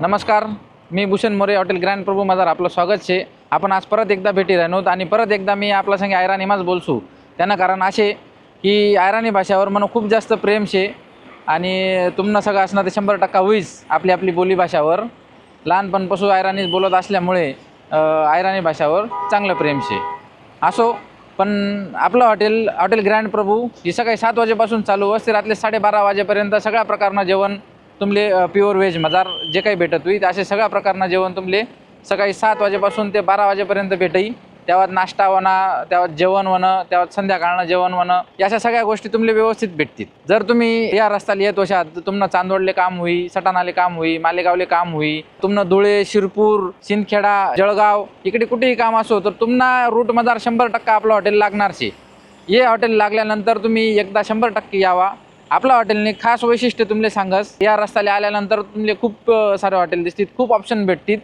नमस्कार मी Bhushan More hotel grand Prabhu माझा आपलं स्वागत छे आपण आज परत एकदा भेटी राहनोत आणि परत एकदा मी आपला संगे आयराणीमाच बोलसू. त्यांना कारण असे की आयराणी भाषावर मला खूप जास्त प्रेम शे. आणि तुमनं सगळं असणं ते शंभर टक्का होईच आपली आपली बोलीभाषावर लहानपणपासून आयराणीच बोलत असल्यामुळे आयराणी भाषावर चांगलं प्रेम शे. असो पण आपलं हॉटेल हॉटेल ग्रँड प्रभू ही सकाळी सात वाजेपासून चालू असते रात्री साडेबारा वाजेपर्यंत सगळ्या प्रकारनं जेवण तुमले प्युअर व्हेज मजार जे काही भेटत होईल असे सगळ्या प्रकारनं जेवण तुमले सकाळी सात वाजेपासून ते बारा वाजेपर्यंत भेटई त्यावर नाश्ता वना त्यावर जेवण वनं त्यावर संध्याकाळनं जेवण वनं याशा सगळ्या गोष्टी तुमले व्यवस्थित भेटतील. जर तुम्ही या रस्त्याला येत वशात तर तुमनं चांदोडले काम होई सटाणाले काम होई मालेगावले काम होई तुमनं धुळे शिरपूर सिंदखेडा जळगाव इकडे कुठेही काम असो तर तुम्हाला रूट मजार शंभर टक्का आपलं हॉटेल लागणारचे. हे हॉटेल लागल्यानंतर तुम्ही एकदा शंभर टक्के यावा. आपल्या हॉटेलने खास वैशिष्ट्य तुमले सांगस. या रस्त्याला आल्यानंतर तुमले खूप सारे हॉटेल दिसतील खूप ऑप्शन भेटतील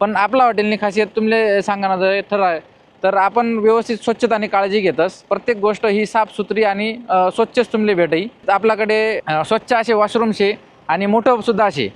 पण आपल्या हॉटेलनी खासियत तुमले सांगणं जर ठराय तर आपण व्यवस्थित स्वच्छता आणि काळजी घेतस. प्रत्येक गोष्ट ही साफसुथरी आणि स्वच्छच तुमले भेटही आपल्याकडे स्वच्छ असे वॉशरूम शे आणि मोठं सुद्धा असे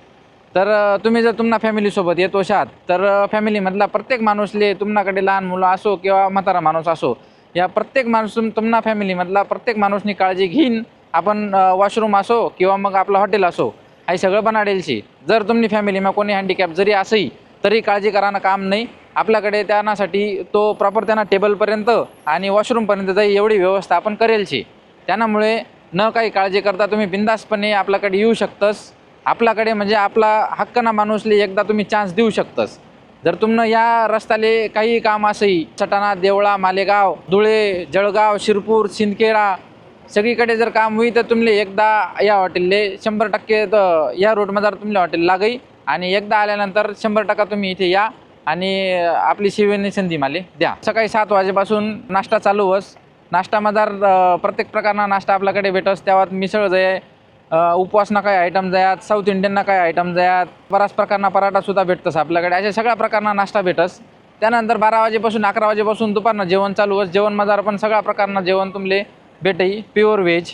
तर तुम्ही जर तुम्हाला फॅमिलीसोबत येत असाल तर फॅमिलीमधला प्रत्येक माणूसले तुमच्याकडे लहान मुलं असो किंवा म्हातारा माणूस असो या प्रत्येक माणूस तुम्हाला फॅमिलीमधला प्रत्येक माणूसनी काळजी घेईन. आपण वॉशरूम असो किंवा मग आपलं हॉटेल असो हे सगळं बनाडेलशी जर तुम्ही फॅमिलीમાં कोणी हँडिकॅप जरी असही तरी काळजी करानं काम नाही. आपल्याकडे त्यांनासाठी तो प्रॉपर त्यांना टेबलपर्यंत आणि वॉशरूमपर्यंत जाई एवढी व्यवस्था आपण करेलशी. त्यामुळे न काही काळजी करता तुम्ही बिंदासपणे आपल्याकडे येऊ शकतस. आपल्याकडे म्हणजे आपला हक्कना माणूसले एकदा तुम्ही चान्स देऊ शकतस. जर तुमनं या रस्त्याले काही काम असही सटाणा देवळा मालेगाव धुळे जळगाव शिरपूर सिंदखेडा सगळीकडे जर काम होई तर तुमले एकदा या हॉटेलले शंभर टक्के तर या रोडमध्ये तुमले हॉटेल लागई आणि एकदा आल्यानंतर शंभर टक्का तुम्ही इथे या आणि आपली शिवेने संधी माले द्या. सकाळी सात वाजेपासून नाश्ता चालू होस. नाश्तामझार प्रत्येक प्रकारना नाश्ता आपल्याकडे भेटस. तेव्हा मिसळ जाय उपवासना काही आयटम जायात साऊथ इंडियनना काही आयटम जायात बराच प्रकारना पराठासुद्धा भेटतस आपल्याकडे. अशा सगळ्या प्रकारना नाश्ता भेटस. त्यानंतर बारा वाजेपासून अकरा वाजेपासून दुपारनं जेवण चालू होस. जेवणमझार पण सगळ्या प्रकारनं जेवण तुमले भेटई प्युअर व्हेज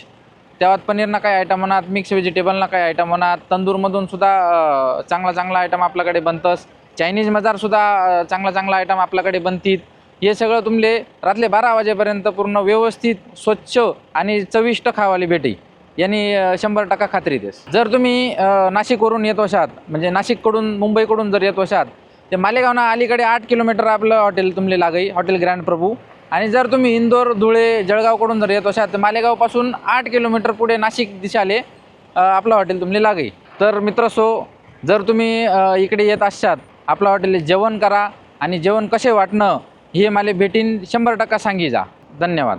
तेव्हा पनीरना काही आयटम म्हणात मिक्स व्हेजिटेबलना काही आयटम म्हणात तंदूरमधून सुद्धा चांगला चांगला आयटम आपल्याकडे बनतंस चायनीज सुद्धा चांगला चांगला आयटम आपल्याकडे बनतील हे सगळं तुमले रातले बारा वाजेपर्यंत पूर्ण व्यवस्थित स्वच्छ आणि चविष्ट खावाली भेटी यांनी शंभर टक्का खात्री देस. जर तुम्ही नाशिकवरून येत असाल म्हणजे नाशिककडून मुंबईकडून जर येत असाल ते मालेगावना अलीकडे आठ किलोमीटर आपलं हॉटेल तुमले लागई हॉटेल ग्रँड प्रभू. आणि जर तुम्ही इंदोर धुळे जळगावकडून जर येत असाल तर मालेगावपासून आठ किलोमीटर पुढे नाशिक दिशाले आपलं हॉटेल तुमले लागेल तर मित्र सो जर तुम्ही इकडे येत असाल आपलं हॉटेल जेवण करा आणि जेवण कसे वाटणं हे मला भेटीन शंभर टक्का सांगी जा. धन्यवाद.